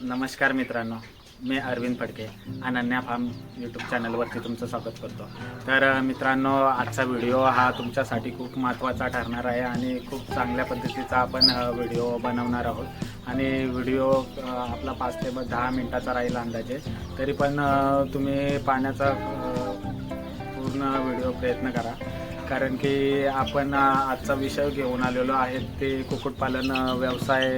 नमस्कार मित्रांनो मी अरविंद फडके अनन्या फार्म यूट्यूब चॅनलवरती तुमचं स्वागत करतो. तर मित्रांनो आजचा व्हिडिओ हा तुमच्यासाठी खूप महत्त्वाचा ठरणार आहे आणि खूप चांगल्या पद्धतीचा आपण व्हिडिओ बनवणार आहोत. आणि व्हिडिओ आपला पाच ते दहा मिनटाचा राहील अंदाजे. तरी पण तुम्ही पाण्याचा पूर्ण व्हिडिओ प्रयत्न करा. कारण की आपण आजचा विषय घेऊन आलेलो आहे ते कुक्कुटपालन व्यवसाय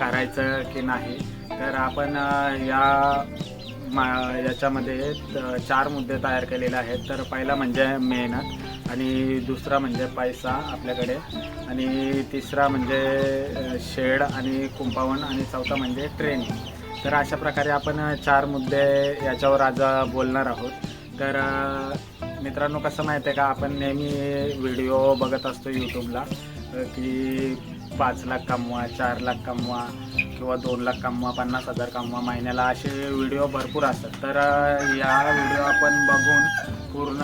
करायचं की नाही. तर आपण या मा याच्यामध्ये चार मुद्दे तयार केलेले आहेत. तर पहिला म्हणजे मेहनत आणि दुसरा म्हणजे पैसा आपल्याकडे. आणि तिसरा म्हणजे शेड आणि कुंपावण आणि चौथा म्हणजे ट्रेनिंग. तर अशा प्रकारे आपण चार मुद्दे याच्यावर आज बोलणार आहोत. तर मित्रांनो कसं माहिती आहे का आपण नेहमी व्हिडिओ बघत असतो यूट्यूबला की पाच लाख कमवा चार लाख कमवा किंवा दोन लाख कमवा पन्नास हजार कमवा महिन्याला असे व्हिडिओ भरपूर असतात. तर या व्हिडिओ आपण बघून पूर्ण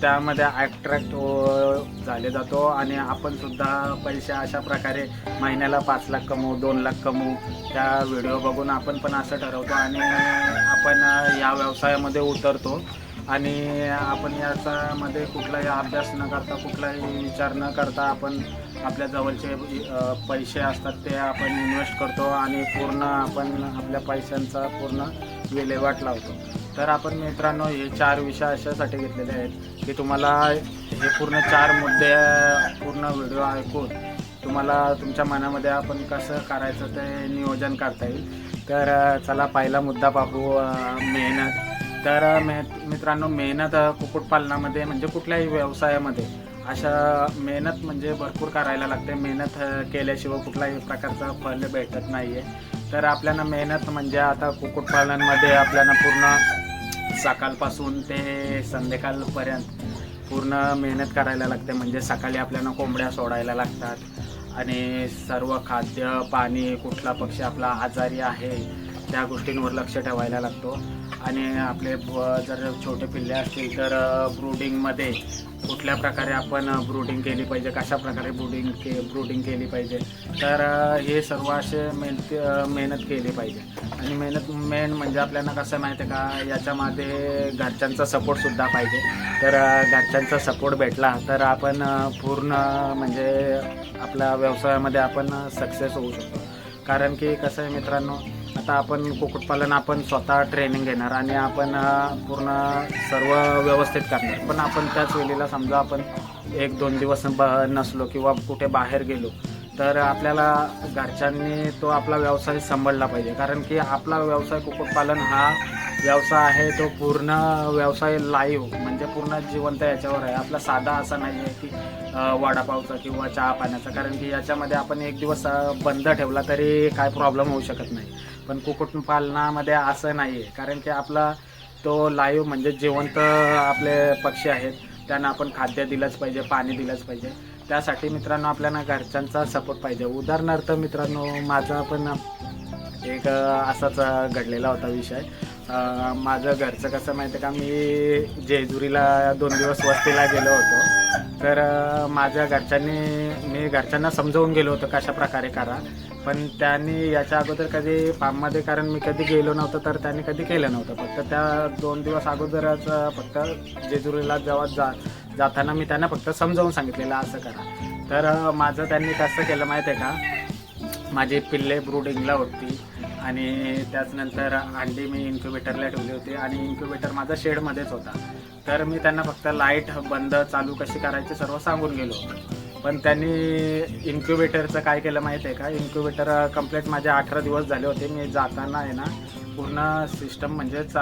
त्यामध्ये ॲट्रॅक्ट हो, झाले जातो आणि आपण सुद्धा पैसे अशा प्रकारे महिन्याला पाच लाख कमवू दोन लाख कमवू त्या व्हिडिओ बघून आपण पण असं ठरवतो आणि आपण या व्यवसायामध्ये उतरतो. आणि आपण याच्यामध्ये कुठलाही अभ्यास न करता कुठलाही विचार न करता आपण आपल्या जवळचे पैसे असतात ते आपण इन्व्हेस्ट करतो आणि पूर्ण आपण आपल्या पैशांचा पूर्ण विल्हेवाट लावतो. तर आपण मित्रांनो हे चार विषय अशासाठी घेतलेले आहेत की तुम्हाला हे पूर्ण चार मुद्दे पूर्ण व्हिडिओ ऐकून तुम्हाला तुमच्या मनामध्ये आपण कसं करायचं ते नियोजन करता येईल. तर चला पहिला मुद्दा पाहू मेहनत. तर मे मित्रांनो मेहनत कुक्कुटपालनामध्ये म्हणजे कुठल्याही व्यवसायामध्ये अशा मेहनत म्हणजे भरपूर करायला लागते. मेहनत केल्याशिवाय कुठल्याही प्रकारचं फळ भेटत नाही आहे तर आपल्याला मेहनत म्हणजे आता कुक्कुटपालनमध्ये आपल्याला पूर्ण सकाळपासून ते संध्याकाळपर्यंत पूर्ण मेहनत करायला लागते. म्हणजे सकाळी आपल्याला कोंबड्या सोडायला लागतात. आणि सर्व खाद्य पाणी कुठला पक्षी आपला आजारी आहे त्या गोष्टींवर लक्ष ठेवायला लागतो. आणि आपले ब- जर छोटे पिल्ले असतील तर ब्रूडिंगमध्ये कुठल्या प्रकारे आपण ब्रूडिंग केली पाहिजे? कशा प्रकारे ब्रूडिंग के ब्रूडिंग केली पाहिजे? तर हे सर्व असे मेहनत मेहनत केली पाहिजे. आणि मेहनत मेन म्हणजे आपल्याला कसं माहिती आहे का? याच्यामध्ये घरच्यांचा सपोर्टसुद्धा पाहिजे. तर घरच्यांचा सपोर्ट भेटला तर आपण पूर्ण म्हणजे आपल्या व्यवसायामध्ये आपण सक्सेस होऊ शकतो. कारण की कसं आहे मित्रांनो आता आपण कुक्कुटपालन आपण स्वतः ट्रेनिंग घेणार आणि आपण पूर्ण सर्व व्यवस्थित करणार. पण आपण त्याच वेळेला समजा आपण एक दोन दिवस ब नसलो किंवा कुठे बाहेर गेलो तर आपल्याला घरच्यांनी तो आपला व्यवसाय सांभाळला पाहिजे. कारण की आपला व्यवसाय कुक्कुटपालन हा व्यवसाय आहे तो पूर्ण व्यवसाय लाईव्ह म्हणजे पूर्ण जिवंत याच्यावर आहे. आपला साधा असा नाही आहे की वडापावचा किंवा चहा पाण्याचा. कारण की याच्यामध्ये आपण एक दिवस बंद ठेवला तरी काय प्रॉब्लेम होऊ शकत नाही. पण कुक्कुटपालनामध्ये असं नाही आहे कारण की आपला तो लाईव्ह म्हणजे जिवंत आपले पक्षी आहेत. त्यांना आपण खाद्य दिलंच पाहिजे पाणी दिलंच पाहिजे. त्यासाठी मित्रांनो आपल्याला घरच्यांचा सपोर्ट पाहिजे. उदाहरणार्थ मित्रांनो माझा पण एक असाच घडलेला होता विषय. माझं घरचं कसं माहिती आहे का? मी जेजुरीला दोन दिवस वस्तीला गेलो होतो. तर माझ्या घरच्यांनी मी घरच्यांना समजावून गेलो होतो कशा प्रकारे करा. पण त्यांनी याच्या अगोदर कधी फार्ममध्ये कारण मी कधी गेलो नव्हतं तर त्यांनी कधी केलं नव्हतं. फक्त त्या दोन दिवस अगोदरच फक्त जेजुरीला जेव्हा जा जाताना मी त्यांना फक्त समजावून सांगितलेलं असं करा. तर माझं त्यांनी कसं केलं माहिती आहे का? माझी पिल्ले ब्रूडिंगला होती. आणि त्याचनंतर अंडी मी इन्क्युबेटरला ठेवली होती आणि इन्क्युबेटर माझा शेडमध्येच होता. तर मी त्यांना फक्त लाइट बंद चालू कशी करायची सर्व सांगून गेलो. पण त्यांनी इन्क्युबेटरचं काय केलं माहीत आहे का? इन्क्युबेटर कंप्लीट माझे अठरा दिवस झाले होते. मी जाताना आहे ना पूर्ण सिस्टम म्हणजेच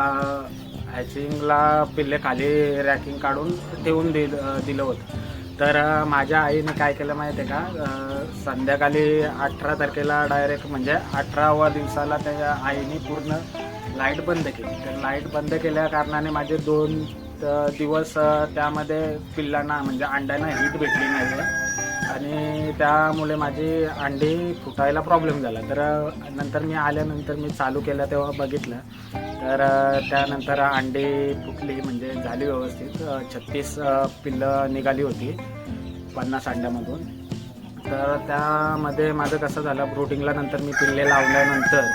हॅचिंगला पिल्ले खाली रॅकिंग काढून ठेवून दिलं दिलं होतं. तर माझ्या आईने काय केलं माहिती आहे का? संध्याकाळी अठरा तारखेला डायरेक्ट म्हणजे अठराव्या दिवसाला त्या आईने पूर्ण लाइट बंद केली. तर लाइट बंद केल्या कारणाने माझे दोन दिवस त्यामध्ये पिल्लांना म्हणजे अंड्यांना हीट भेटली नाही आहे आणि त्यामुळे माझी अंडी फुटायला प्रॉब्लेम झाला. तर नंतर मी आल्यानंतर मी चालू केलं तेव्हा बघितलं. तर त्यानंतर अंडी फुटली म्हणजे झाली व्यवस्थित. छत्तीस पिल्लं निघाली होती पन्नास अंड्यामधून. तर त्यामध्ये माझं कसं झालं ब्रोटिंगला नंतर मी पिल्ले लावल्यानंतर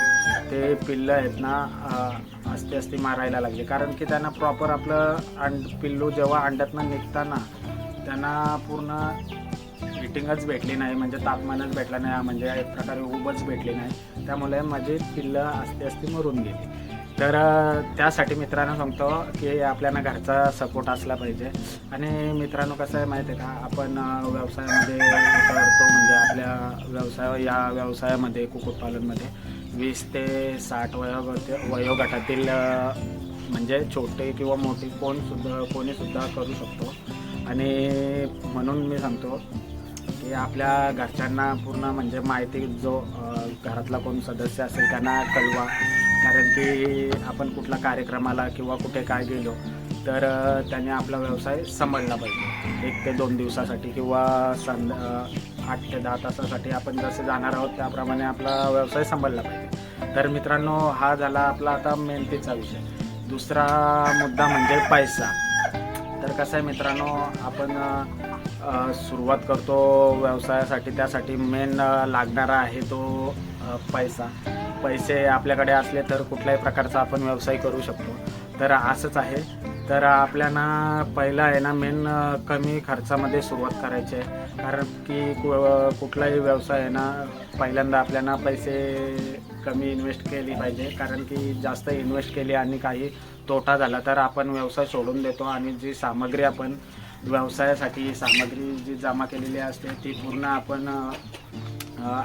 ते पिल्लं आहेत ना अं, असते असते मारायला लागले. कारण की त्यांना प्रॉपर आपलं अंड पिल्लू जेव्हा अंड्यातनं निघताना त्यांना पूर्ण हिटिंगच भेटली नाही म्हणजे तापमानच भेटला नाही म्हणजे एक प्रकारे उबच भेटली नाही. त्यामुळे माझी पिल्लं असते असते मरून गेली. तर त्यासाठी मित्रांनो सांगतो की आपल्याला घरचा सपोर्ट असला पाहिजे. आणि मित्रांनो कसं आहे माहिती आहे का? आपण व्यवसायामध्ये करतो म्हणजे आपल्या व्यवसाय या व्यवसायामध्ये कुक्कुटपालनमध्ये वीस ते साठ वयोगट वयोगटातील म्हणजे छोटे किंवा मोठे कोण सुद्धा करू शकतो. आणि म्हणून मी सांगतो की आपल्या घरच्यांना पूर्ण म्हणजे माहिती जो घरातला कोण सदस्य असेल त्यांना कळवा. कारण की आपण कुठल्या कार्यक्रमाला किंवा कुठे काय गेलो तर त्याने आपला व्यवसाय सांभाळला पाहिजे. एक ते दोन दिवसासाठी किंवा संध्या आठ ते दहा तासासाठी आपण जसे जाणार आहोत त्याप्रमाणे आपला व्यवसाय सांभाळला पाहिजे. तर मित्रांनो हा झाला आपला आता मेहनतीचा विषय. दुसरा मुद्दा म्हणजे पैसा. तर कसं आहे मित्रांनो आपण सुरुवात करतो व्यवसायासाठी. त्यासाठी मेन लागणारा आहे तो पैसा. पैसे आपल्याकडे असले तर कुठल्याही प्रकारचा आपण व्यवसाय करू शकतो. तर असंच आहे. तर आपल्याला पहिला आहे ना मेन कमी खर्चामध्ये सुरुवात करायची आहे. कारण की कु- कुठलाही व्यवसाय आहे ना पहिल्यांदा आपल्याला पैसे कमी इन्व्हेस्ट केली पाहिजे. कारण की जास्त इन्व्हेस्ट केली आणि काही तोटा झाला तर आपण व्यवसाय सोडून देतो आणि जी सामग्री आपण व्यवसायासाठी सामग्री जी जमा केलेली असते ती पूर्ण आपण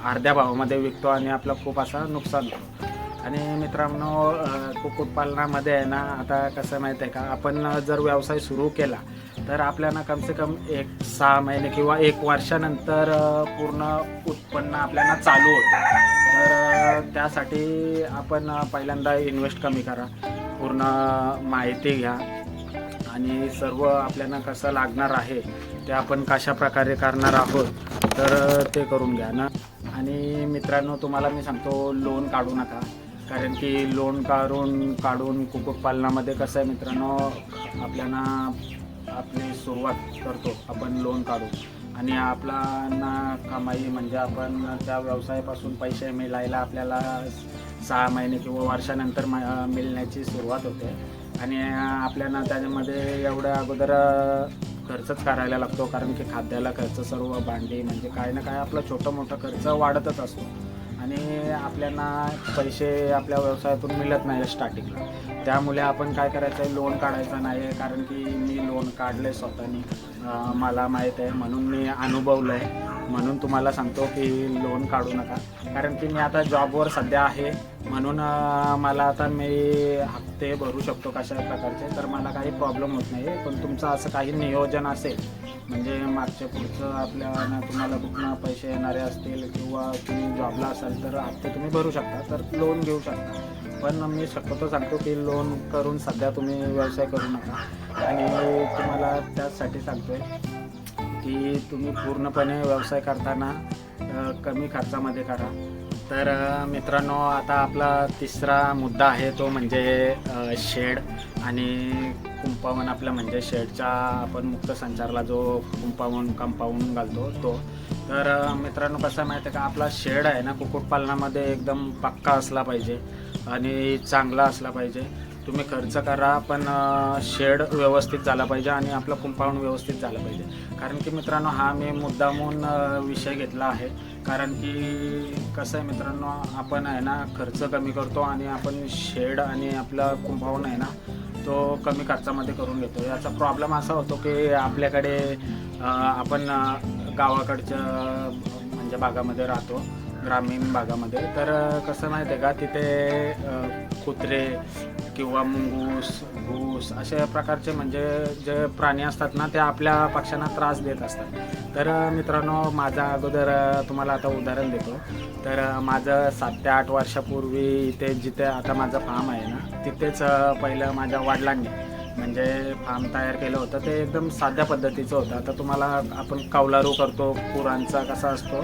अर्ध्या भावामध्ये विकतो आणि आपलं खूप असं नुकसान होतं. आणि मित्रांनो कुक्कुटपालनामध्ये आहे ना आता कसं माहीत आहे का आपण जर व्यवसाय सुरू केला तर आपल्याला कमसे कम एक सहा महिने किंवा एक वर्षानंतर पूर्ण उत्पन्न आपल्याला चालू होतं. तर त्यासाठी आपण पहिल्यांदा इन्व्हेस्ट कमी करा. पूर्ण माहिती घ्या. आणि सर्व आपल्याला कसं लागणार आहे ते आपण कशा प्रकारे करणार आहोत तर ते करून घ्या ना. आणि मित्रांनो तुम्हाला मी सांगतो लोन काढू नका. कारण की लोन काढून काढून कुक्कुटपालनामध्ये कसं आहे मित्रांनो आपल्याला आपली सुरुवात करतो आपण लोन काढून. आणि आपल्याला कमाई म्हणजे आपण त्या व्यवसायापासून पैसे मिळायला आपल्याला सहा महिने किंवा वर्षानंतर मिळण्याची सुरुवात होते. आणि आपल्याला त्याच्यामध्ये एवढ्या अगोदर खर्चच करायला लागतो कारण की खाद्याला खर्च सर्व भांडी म्हणजे काय ना काय आपला छोटं मोठं खर्च वाढतच असतो. आणि आपल्याला पैसे आपल्या व्यवसायातून मिळत नाही स्टार्टिंगला त्यामुळे आपण काय करायचं आहे लोन काढायचं नाही आहे कारण की मी लोन काढले स्वतःनी. मला माहीत आहे म्हणून मी अनुभवलं आहे म्हणून तुम्हाला सांगतो की लोन काढू नका. कारण की मी आता जॉबवर सध्या आहे. म्हणून मला आता मी हप्ते भरू शकतो कशा प्रकारचे तर मला काही प्रॉब्लेम होत नाही पण तुमचं असं काही नियोजन असेल म्हणजे मागच्या पुढचं आपल्या तुम्हाला कुठनं पैसे येणारे असतील किंवा तुम्ही जॉबला असाल तर हप्ते तुम्ही भरू शकता तर लोन घेऊ शकता. पण मी शक्यतो सांगतो की लोन करून सध्या तुम्ही व्यवसाय करू नका. आणि तुम्हाला त्याचसाठी सांगतोय की तुम्ही पूर्णपणे व्यवसाय करताना कमी खर्चामध्ये करा. तर मित्रांनो आता आपला तिसरा मुद्दा आहे तो म्हणजे शेड आणि कुंपावून आपलं म्हणजे शेडच्या आपण मुक्त संचारला जो कुंपावून कंपाऊंड घालतो तो. तर मित्रांनो कसं माहिती आहे का? आपला शेड आहे ना कुक्कुटपालनामध्ये एकदम पक्का असला पाहिजे. आणि चांगला असला पाहिजे. तुम्ही खर्च करा पण शेड व्यवस्थित झाला पाहिजे आणि आपलं कुंपाऊंड व्यवस्थित झालं पाहिजे. कारण की मित्रांनो हा मी मुद्दामून विषय घेतला आहे. कारण की कसं आहे मित्रांनो आपण आहे ना खर्च कमी करतो आणि आपण शेड आणि आपलं कुंपाऊंड आहे ना तो कमी खर्चामध्ये करून घेतो. याचा प्रॉब्लेम असा होतो की आपल्याकडे आपण गावाकडच्या म्हणजे भागामध्ये राहतो. ग्रामीण भागामध्ये. तर कसं माहिती आहे का तिथे कुत्रे किंवा मुंगूस घूस अशा प्रकारचे म्हणजे जे प्राणी असतात ना ते आपल्या पक्ष्यांना त्रास देत असतात. तर मित्रांनो माझा अगोदर तुम्हाला आता उदाहरण देतो. तर माझं सात ते आठ वर्षापूर्वी इथे जिथे आता माझं फार्म आहे ना तिथेच पहिलं माझ्या वडिलांनी म्हणजे फार्म तयार केलं होतं. ते एकदम साध्या पद्धतीचं होतं. आता तुम्हाला आपण कौलारू करतो पुरांचा कसा असतो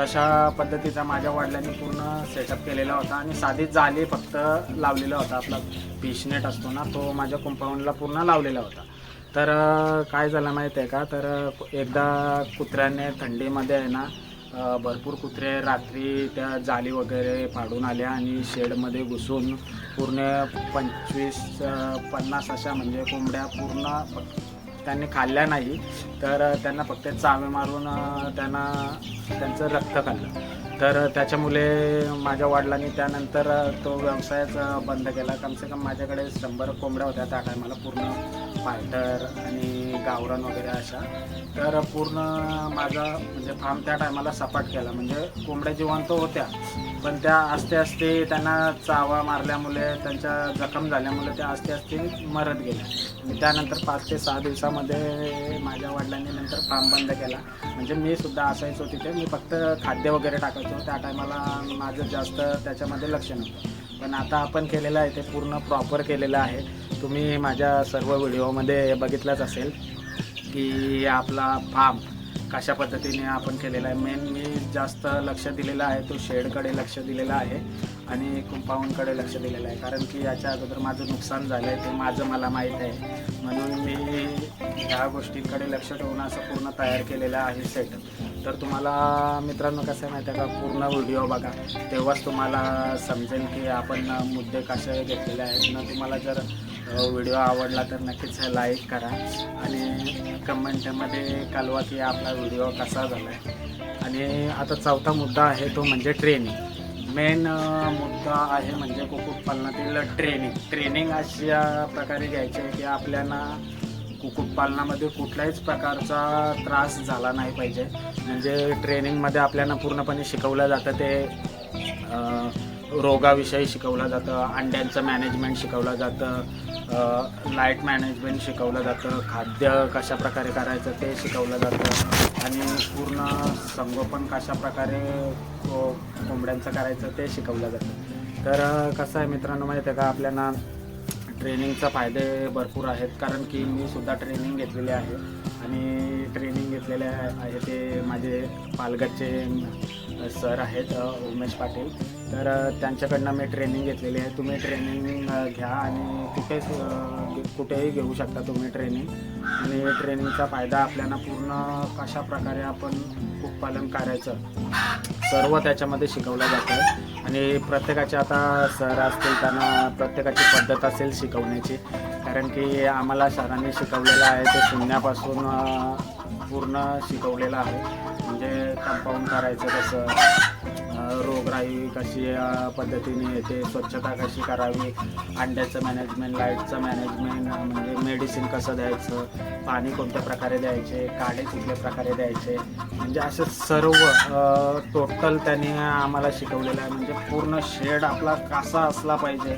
तशा पद्धतीचा माझ्या वडिलांनी पूर्ण सेटअप केलेला होता आणि साधी जाली फक्त लावलेला होता. आपला पिशनेट असतो ना तो माझ्या कंपाऊंडला पूर्ण लावलेला होता. तर काय झालं माहीत आहे का? तर एकदा कुत्र्याने थंडीमध्ये आहे ना भरपूर कुत्रे रात्री त्या जाली वगैरे फाडून आल्या आणि शेडमध्ये घुसून पूर्ण पंचवीस पन्नास अशा म्हणजे कोंबड्या पूर्ण त्यांनी खाल्ल्या नाही तर त्यांना फक्त चावे मारून त्यांना त्यांचं रक्त खाल्लं. तर त्याच्यामुळे माझ्या वडिलांनी त्यानंतर तो व्यवसायच बंद केला. कमसे कम माझ्याकडे शंभर कोंबड्या होत्या त्या टायमाला पूर्ण फायटर आणि गावरान वगैरे अशा. तर पूर्ण माझा म्हणजे फार्म त्या टायमाला सपाट केला. म्हणजे कोंबड्या जिवंत होत्या पण त्या आस्ते आस्ते त्यांना चावा मारल्यामुळे त्यांच्या जखम झाल्यामुळे त्या आस्ते आस्ते मरत गेल्या. त्यानंतर पाच ते सहा दिवसामध्ये माझ्या वडिलांनी नंतर फार्म बंद केला. म्हणजे मी सुद्धा असायचो तिथे. मी फक्त खाद्य वगैरे टाकायचो. त्या टायमाला माझं जास्त त्याच्यामध्ये लक्ष नव्हतं. पण आता आपण केलेलं आहे ते पूर्ण प्रॉपर केलेलं आहे. तुम्ही माझ्या सर्व व्हिडिओमध्ये बघितलंच असेल की आपला फार्म कशा पद्धतीने आपण केलेला आहे. मेन मी जास्त लक्ष दिलेलं आहे तो शेडकडे लक्ष दिलेलं आहे आणि कुंपाऊंडकडे लक्ष दिलेलं आहे. कारण की याच्या अगोदर माझं नुकसान झालं आहे ते माझं मला माहीत आहे. म्हणून मी ह्या गोष्टींकडे लक्ष ठेवून असं पूर्ण तयार केलेलं आहे सेट तर तुम्हाला मित्रांनो कसं आहे माहिती आहे का? पूर्ण व्हिडिओ बघा. तेव्हाच तुम्हाला समजेल की आपण मुद्दे कसे घेतलेले आहेत. ना तुम्हाला जर हो, व्हिडिओ आवडला तर नक्कीच लाईक करा. आणि कमेंटमध्ये कळवा की आपला व्हिडिओ कसा झाला आहे आणि आता चौथा मुद्दा आहे तो म्हणजे ट्रेनिंग मेन मुद्दा आहे म्हणजे कुक्कुटपालनातील ट्रेनिंग ट्रेनिंग अशा प्रकारे घ्यायची आहे की आपल्याला कुक्कुटपालनामध्ये कुठल्याच प्रकारचा त्रास झाला नाही पाहिजे. म्हणजे ट्रेनिंगमध्ये आपल्याला पूर्णपणे शिकवलं जातं ते रोगाविषयी शिकवलं जातं अंड्यांचं मॅनेजमेंट शिकवलं जातं लाइट मॅनेजमेंट शिकवलं जातं खाद्य कशा प्रकारे करायचं ते शिकवलं जातं आणि पूर्ण संगोपन कशा प्रकारे को- कोंबड्यांचं करायचं ते शिकवलं जातं. तर कसं आहे मित्रांनो माहिती आहे का? आपल्याला ट्रेनिंगचा फायदे भरपूर आहेत. कारण की मी सुद्धा ट्रेनिंग घेतलेले आहे. आणि ट्रेनिंग घेतलेले आहे ते माझे पालघरचे सर आहेत उमेश पाटील. तर त्यांच्याकडनं मी ट्रेनिंग घेतलेली आहे. तुम्ही ट्रेनिंग घ्या आणि कुठे कुठेही घेऊ शकता तुम्ही ट्रेनिंग. आणि ट्रेनिंगचा फायदा आपल्याला पूर्ण कशा प्रकारे आपण कुक्पालन करायचं सर्व त्याच्यामध्ये शिकवलं जातं आणि प्रत्येकाचे आता सर असतील त्यांना प्रत्येकाची पद्धत असेल शिकवण्याची. कारण की आम्हाला सरांनी शिकवलेलं आहे ते शून्यापासून पूर्ण शिकवलेलं आहे. म्हणजे कंपाऊंड करायचं कसं रोगराई कशी पद्धतीने येते स्वच्छता कशी करावी अंड्याचं मॅनेजमेंट लाईटचं मॅनेजमेंट म्हणजे मेडिसिन कसं द्यायचं पाणी कोणत्या प्रकारे द्यायचे काढे कुठल्या प्रकारे द्यायचे म्हणजे असं सर्व टोटल त्याने आम्हाला शिकवलेलं आहे. म्हणजे पूर्ण शेड आपला कसा असला पाहिजे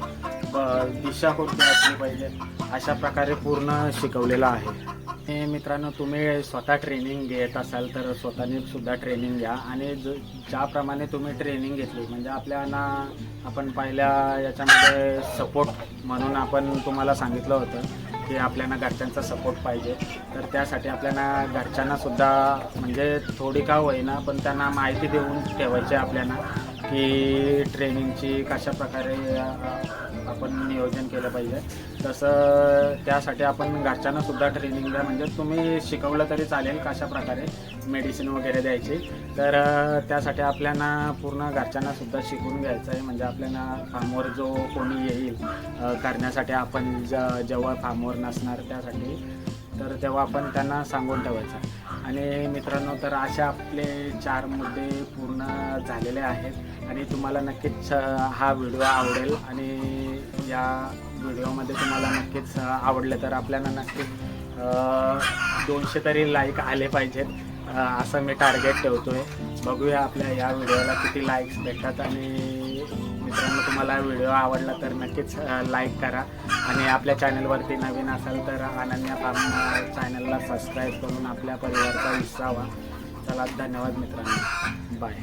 ब- दिशा कोणती असली पाहिजे अशा प्रकारे पूर्ण शिकवलेलं आहे. आणि मित्रांनो तुम्ही स्वतः ट्रेनिंग घेत असाल तर स्वतःने सुद्धा ट्रेनिंग घ्या. आणि ज ज्याप्रमाणे तुम्ही ट्रेनिंग घेतली म्हणजे आपल्याला आपण पहिल्या याच्यामध्ये सपोर्ट म्हणून आपण तुम्हाला सांगितलं होतं की आपल्याला घरच्यांचा सपोर्ट पाहिजे. तर त्यासाठी आपल्याला घरच्यांना सुद्धा म्हणजे थोडी का होईना पण त्यांना माहिती देऊन ठेवायची आहे आपल्याला. की ट्रेनिंगची कशा प्रकारे आपण नियोजन केलं पाहिजे. तसं त्यासाठी आपण घरच्यांनासुद्धा ट्रेनिंग द्या. म्हणजे तुम्ही शिकवलं तरी चालेल कशा प्रकारे मेडिसिन वगैरे द्यायची. तर त्यासाठी आपल्याला पूर्ण घरच्यांनासुद्धा शिकून घ्यायचं आहे. म्हणजे आपल्याला फार्मवर जो कोणी येईल करण्यासाठी आपण ज जेव्हा फार्मवर नसणार त्यासाठी तर तेव्हा आपण त्यांना सांगून ठेवायचं. आणि मित्रांनो तर अशा आपले चार मुद्दे पूर्ण झालेले आहेत आणि तुम्हाला नक्कीच हा व्हिडिओ आवडेल आणि या व्हिडिओमध्ये तुम्हाला नक्कीच आवडले आवडलं तर आपल्याला नक्कीच दोनशे तरी लाईक आले पाहिजेत असं मी टार्गेट ठेवतो आहे बघूया आपल्या या व्हिडिओला किती लाईक्स भेटतात आणि मित्रांनो तुम्हाला व्हिडिओ आवडला तर नक्कीच लाईक करा. आणि आपल्या चॅनलवरती नवीन असाल तर अनन्या फार्म चॅनलला सबस्क्राईब करून आपल्या परिवाराचा हिस्सा व्हा. चला धन्यवाद मित्रांनो. बाय